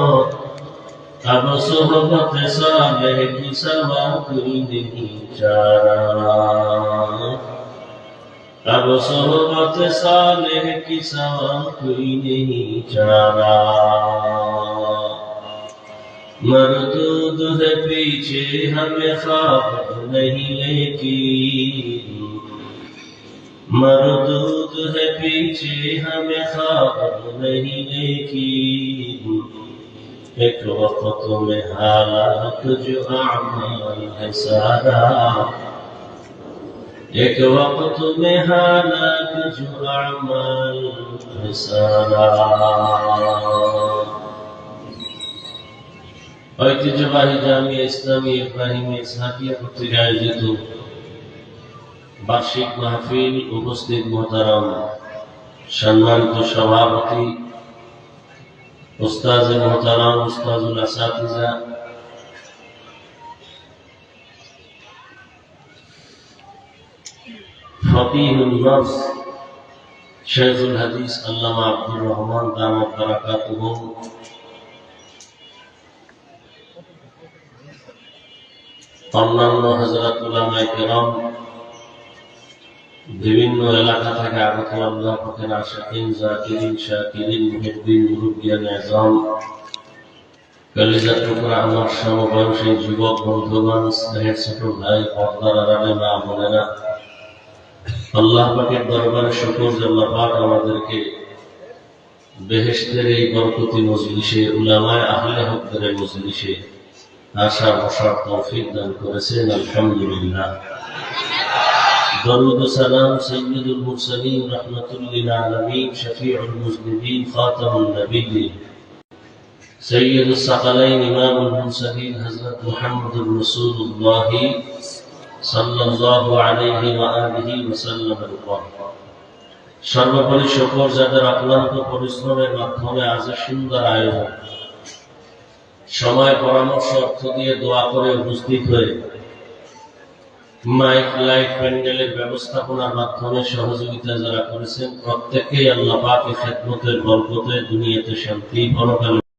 अब सोहबत सालेह की सवा नहीं चारा अब सोहबत सालेह की सवा कोई नहीं चारा मरदूद है पीछे हमें ख्वाब नहीं लेकिन मरदूद है पीछे हमें ख्वाब नहीं लेकिन ایک وقت میں حالات جو اعمال ہے سارا ایک وقت میں حالات جو اعمال ہے سارا ঐতিহ্যবাহী জামি ইসলামী ইব্রাহিমিয়া সাকিয়া পত্রিকা আয়োজিত বার্ষিক মাহফিল উপস্থিত মোহতারাম সম্মানিত সভাপতি উস্তাজ মোহতারাম উস্তাজুল আসাতিজা ফকিহুল নফস শেখুল হাদিস আল্লামা আব্দুর রহমান দামত বারাকাতুহু অন্যান্য হাজরাত উলামায়ে কেরাম বিভিন্ন এলাকা থেকে আগত আল্লাহ পথের আশাকিন জাকিরিন শাকিরিন, মুহিদ্দিন, মুরব্বিয়ান আজম কলিজার টুকরা আমার সমবয়সী যুবক, বন্ধুগণ স্নেহের ছোট ভাই, পর্দার আড়ালে মা বোনেরা। আল্লাহ পাকের দরবারে শুকর আল্লাহ পাক আমাদেরকে বেহেশতের এই বরকতি মজলিসে, উলামায় আহলে হকদের মজলিসে আশা বসার তৌফিক দান করেছেন, আলহামদুলিল্লাহ। درود سلام سيد المرسلين رحمة للعالمين شفيع المذنبين خاتم النبيين سيد الثقلين إمام المرسلين حضرت محمد رسول الله صلى الله عليه وآله وسلم القرآن সর্বোপরি শকর যাদের অক্লান্ত পরিশ্রমের মাধ্যমে আজ এই সুন্দর আয়োজন সময় পরামর্শ অর্থ দিয়ে দোয়া করে উপস্থিত হয়ে মাইক, লাইট, প্যান্ডেলের ব্যবস্থাপনার মাধ্যমে সহযোগিতা যারা করেছেন, প্রত্যেকেই আল্লাহ পাকে খেদমতের বরকতে দুনিয়াতে শান্তি পরকালে